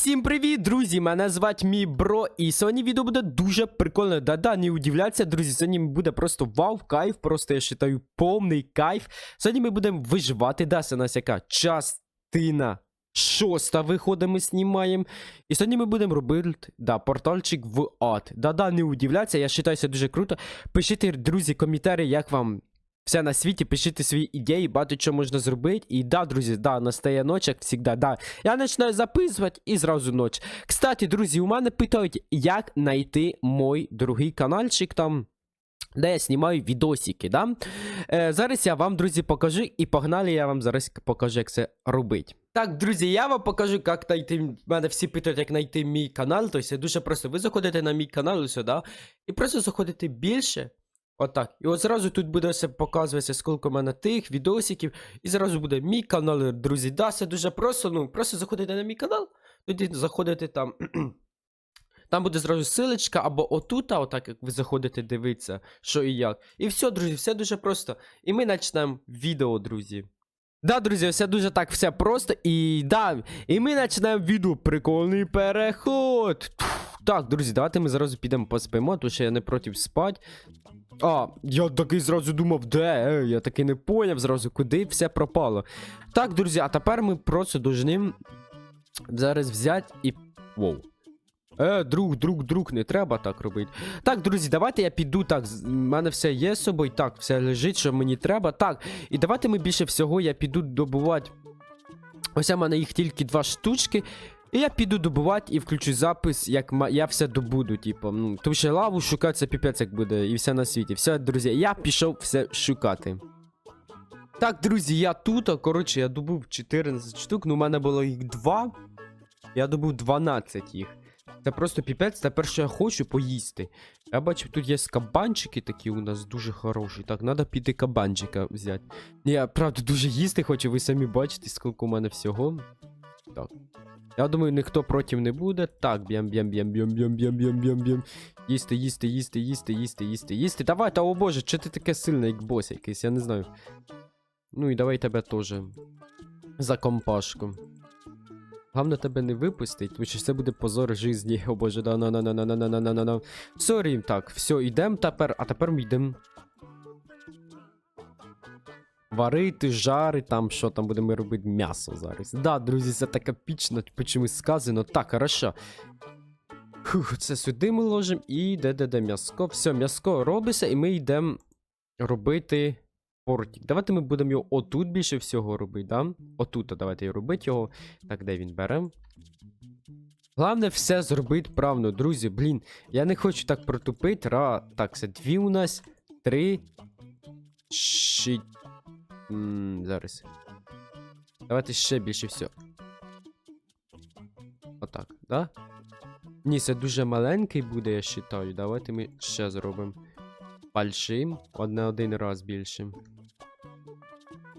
Всім привіт, друзі! Мене звать мій бро, і сьогодні відео буде дуже прикольне. Да-да, не удивляться, друзі. Сьогодні буде просто вау, кайф, просто я вважаю повний кайф. Сьогодні ми будемо виживати. Да, це нас яка частина шоста виходить, ми знімаємо. І сьогодні ми будемо робити да, портальчик в ад. Да-да, не удивляться, я вважаю, це дуже круто. Пишіть, друзі, коментарі, як вам все на світі, пишіть свої ідеї, багато що можна зробити. І да, друзі, да, настає ніч, як завжди, да. Я починаю записувати і зразу ніч. Кстати, друзі, у мене питають, як знайти мій другий каналчик там. Де я знімаю відосики, да? Е, зараз я вам, друзі, покажу, і погнали, я вам зараз покажу, як це робить. Так, друзі, я вам покажу, як знайти. Мене всі питають, як знайти мій канал. Тобто дуже просто. Ви заходите на мій канал сюди, і просто заходите більше. Отак. І от зразу тут буде все показуватися, скільки в мене тих відосиків. І зразу буде мій канал, друзі. Да, це дуже просто. Ну, просто заходите на мій канал, тоді заходите там. Там буде зразу силочка, або отут, отак, як ви заходите дивитися, що і як. І все, друзі, все дуже просто. І ми почнемо відео, друзі. Да, друзі, все дуже так все просто. І да, і ми починаємо відео. Прикольний переход. Так, друзі, давайте ми зразу підемо поспимо, тому що я не проти спати. А, я такий зразу думав, де? Е, я таки не поняв зразу, куди все пропало. Так, друзі, а тепер ми просто должны зараз взяти і. Воу. Е, друг, друг, друг, не треба так робити. Так, друзі, давайте я піду. Так, в мене все є з собою. Так, все лежить, що мені треба. Так, і давайте ми більше всього я піду добувати. Ось у мене їх тільки два штучки. І я піду добувати і включу запис, як я все добуду, типу. Ну, тому що лаву шукати це піпець як буде, і все на світі. Все, друзі, я пішов все шукати. Так, друзі, я тут, а, коротше, я добув 14 штук, ну у мене було їх 2. Я добув 12 їх. Це просто піпець, тепер що я хочу поїсти. Я бачив, тут є кабанчики такі у нас дуже хороші. Так, треба піти кабанчика взяти. Я правда дуже їсти хочу, ви самі бачите, скільки у мене всього. Так. Я думаю, ніхто проти не буде. Так, б'єм, б'єм, б'єм, б'єм, б'єм, б'єм, б'єм, б'єм, б'єм. Їсти, їсти, їсти, їсти, їсти, їсти, їсти. Давай, та о боже, чи ти таке сильне, як бос якийсь, я не знаю. Ну і давай тебе теж. За компашку. Главное тебе не випустить, тому що це буде позор житті. О боже, да на на на на на на на на на на Сорі, так, все, йдемо тепер, а тепер ми йдемо. Варити, жарити, там що там будемо робити м'ясо зараз. Да, друзі, це так епічно, чомусь сказано. Так, хорошо. Фух, це сюди ми ложимо і де-де-де м'яско. Все, м'яско робиться, і ми йдемо робити портик. Давайте ми будемо його отут більше всього робити, да? Отут, давайте його робити його. Так, де він бере? Головне все зробити правильно, друзі. Блін, я не хочу так протупити. Ра, так, це дві у нас. Три. Ші... М, зараз. Давайте ще більше всього. Отак, да? Ні, це дуже маленький буде, я вважаю. Давайте ми ще зробимо. Большим. Одне один раз більшим.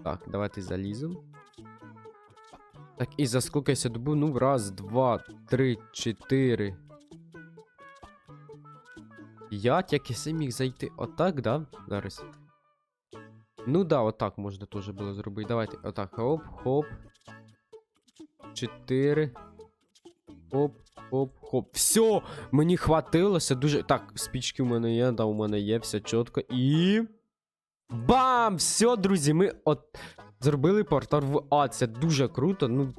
Так, давайте заліземо. Так, і за скільки я ся добув? Ну, раз, два, три, чотири. Я сам міг зайти. Отак, да? Зараз. Ну да, отак можна теж було зробити. Давайте, отак. Хоп, хоп. Чотири. Хоп, хоп, хоп. Все! Мені хватилося дуже. Так, спічки у мене є, да, у мене є, все чітко. І. Бам! Все, друзі, ми от зробили портал в А. Це дуже круто. Ну.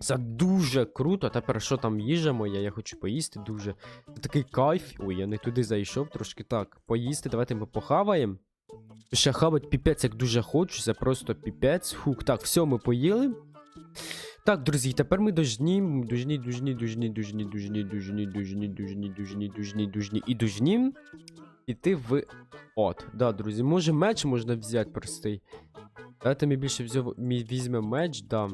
Це дуже круто. Тепер що там їжа моя? Я хочу поїсти дуже. Такий кайф. Ой, я не туди зайшов трошки. Так, поїсти. Давайте ми похаваємо. Ще хавать піпець, як дуже хочу. Це просто піпець. Хук. Так, все, ми поїли. Так, друзі, тепер ми дожні, дожні, дожні, дожні, дожні, дожні, дожні, дожні, дожні, дожні, дожні, дожні і дожні іти в от. Да, друзі, може меч можна взяти простий. Давайте ми більше взяв, ми візьмемо меч, да.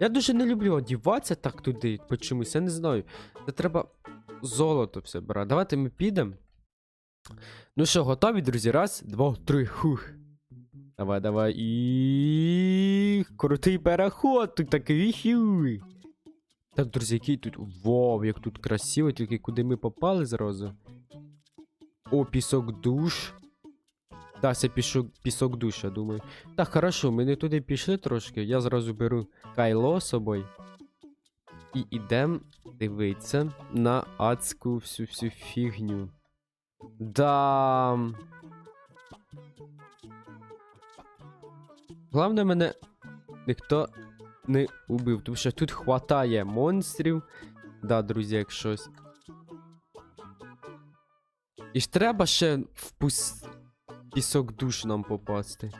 Я дуже не люблю одіватися так туди, по чомусь, я не знаю. Це треба золото все брати. Давайте ми підемо. Ну що, готові, друзі? Раз, два, три, хух. Давай, давай. І. Крутий переход, тут такий хюй. Так, друзі, який тут. Вау, як тут красиво, тільки куди ми попали зразу. О, пісок душ. Так, це пішок, пісок душ, я думаю. Так, хорошо, ми не туди пішли трошки. Я зразу беру кайло з собою. І ідем дивитися на адську всю всю фігню. Да. Головне, мене ніхто не убив, тому що тут хватає монстрів. Да, друзі, як щось. І ж треба ще в пус... пісок душ нам попасти.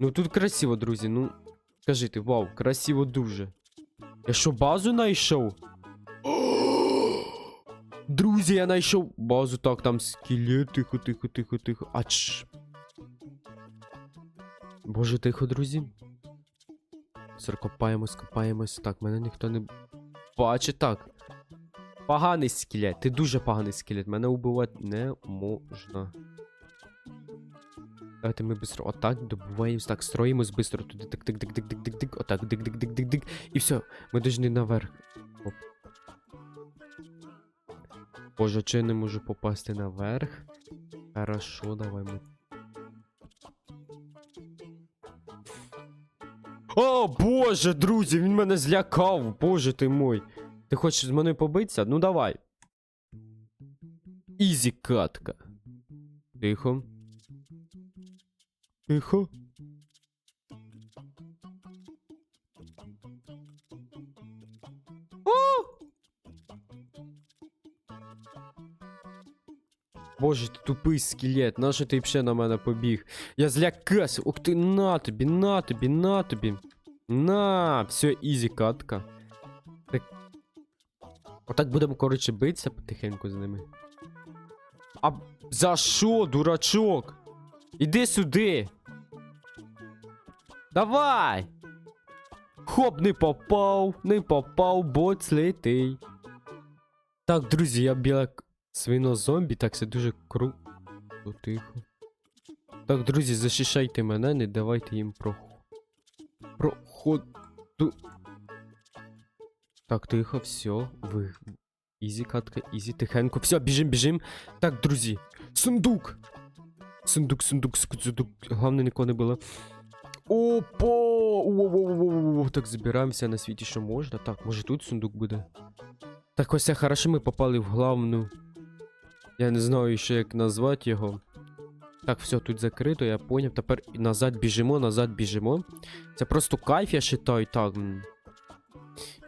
Ну тут красиво, друзі. Ну, скажіть, вау, красиво дуже. Я що, базу знайшов? Друзі, я знайшов базу. Так, там скелет, тихо, тихо, тихо, тихо. Ач. Боже, тихо, друзі. Все, копаємось, копаємось. Так, мене ніхто не бачить. Так. Поганий скелет. Ти дуже поганий скелет. Мене убивати не можна. Давайте ми быстро отак добуваємось. Так, строїмось быстро туди. Тик, тик, тик, тик, тик, тик, тик. Отак, дик, дик, дик, дик, дик. І все. Ми должны наверх. Оп. Боже, чи я не можу попасти наверх? Хорошо, давай ми. О, боже, друзі, він мене злякав. Боже ти мой. Ти хочеш з мене побитися? Ну давай. Ізі катка. Тихо. Тихо. О! Боже, ти тупий скелет, нащо ти ще на мене побіг? Я злякався. Ух ти, на тобі, на тобі, на тобі. На, все, ізі катка. Так. Отак будемо, коротше, битися потихеньку з ними. А за що, дурачок? Іди сюди. Давай. Хоп, не попав, не попав, бот слитий. Так, друзі, я біля к- свинозомбі, так це дуже круто. Тихо. Так, друзі, захищайте мене, не давайте їм проход. Проходу. Так, тихо, все. Ви. Ізі катка, ізі, тихенько. Все, біжим, біжим. Так, друзі. Сундук! Сундук, сундук, сундук. Головне, нікого не було. Опа! Так, забираємося на світі, що можна. Так, може тут сундук буде. Так, ось хорошо, ми попали в главну. Я не знаю ще як назвати його. Так, все, тут закрито, я поняв. Тепер назад біжимо, назад біжимо. Це просто кайф, я считаю, так.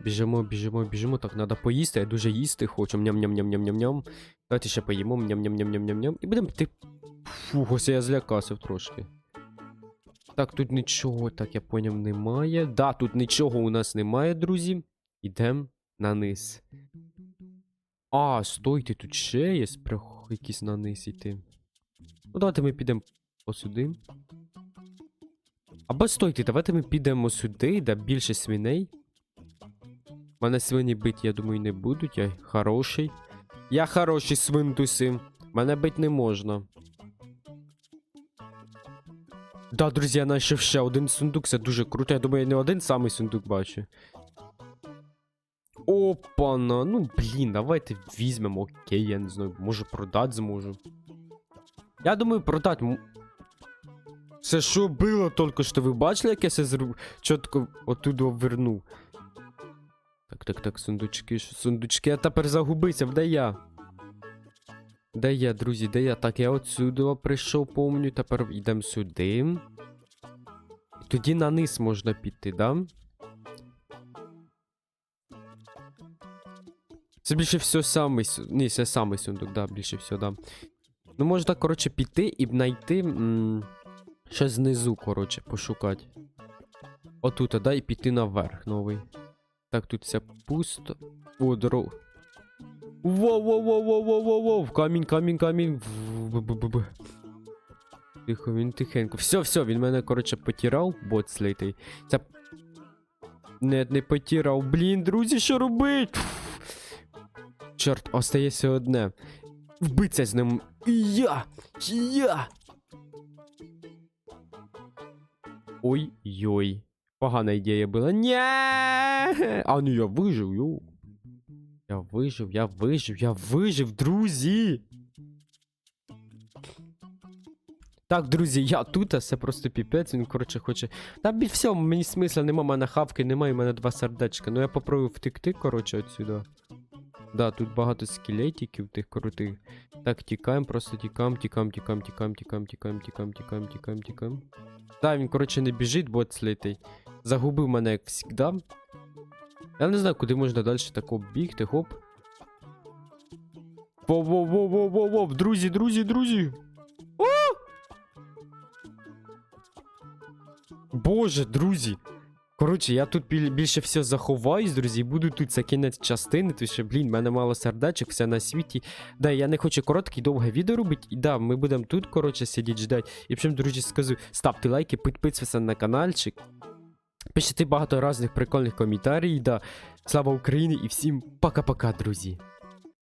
Біжимо, біжимо, біжимо. Так, треба поїсти, я дуже їсти хочу. Ням-ням-ням-ням-ням-ням. Давайте ще поїмо. Ням-ням-ням-ням-ням-ням. І будемо йти. Фух, ось я злякався трошки. Так, тут нічого, так я поняв, немає. Да, тут нічого у нас немає, друзі. Ідемо на низ. А, стойте, тут ще є якісь на низ йти. Ну, давайте ми підемо посюди. Або стойте, давайте ми підемо сюди, де більше свиней. Мене свині бить, я думаю, не будуть. Я хороший. Я хороший свинтуси. Мене бить не можна. Да, друзі, я знайшов ще один сундук, це дуже круто. Я думаю, я не один самий сундук бачу. Опана, ну блін, давайте візьмемо, окей, я не знаю, може продати зможу. Я думаю, продати. Це що було тільки що? Ви бачили, як я це зроб... чітко отуди вернув? Так, так, так, сундучки, що сундучки, я тепер загубився, де я? Де я, друзі, де я? Так, я отсюди прийшов, помню, тепер йдемо сюди. Тоді на низ можна піти, да? Це більше все су- Ні, це самий сундук, да, більше все, да. Ну, можна, коротше, піти і знайти. Ще знизу, коротше, пошукати. Отут, да, і піти наверх новий. Так, тут все пусто. О, дорога. Воу-воу-воу-воу-воу-воу! Камінь, камінь, камінь. Тихо, він тихенько. Все, все, він мене, коротше, потірав, бот слитий. Це. Не, не потірав. Блін, друзі, що робить? Чорт, остається одне. Вбиться з ним. І Я! І Я! Ой-йой. Погана ідея була. Ні! А ну я вижив, йоу. Я вижив, я вижив, я вижив, друзі. Так, друзі, я тут, а це просто піпець, він, коротше, хоче. Та бі все, мені смисла нема, мене хавки немає, мене два сердечка. Ну я попробую втекти, коротше, отсюда. Да, тут багато скелетиків тих крутих. Так, тікаємо, просто тікаємо, тікаємо, тікаємо, тікаємо, тікаємо, тікаємо, тікаємо, тікаємо, тікаємо, тікаємо. Да, він, коротше, не біжить, бот слитий. Загубив мене, як завжди. Я не знаю, куди можна далі тако бігти, хоп. Воу-воу-воу-воу-воу, друзі, друзі, друзі. О! Боже, друзі. Коротше, я тут більше всього заховаюсь, друзі, буду тут за кінець частини, тому що, блін, в мене мало сердечок, все на світі. Да, я не хочу коротке і довге відео робити. І да, ми будемо тут, коротше, сидіти ждать. І в чому, друзі, скажу, ставте лайки, підписуйтесь на каналчик. Пишіть багато різних прикольних коментарів, да. Слава Україні і всім пока-пока, друзі.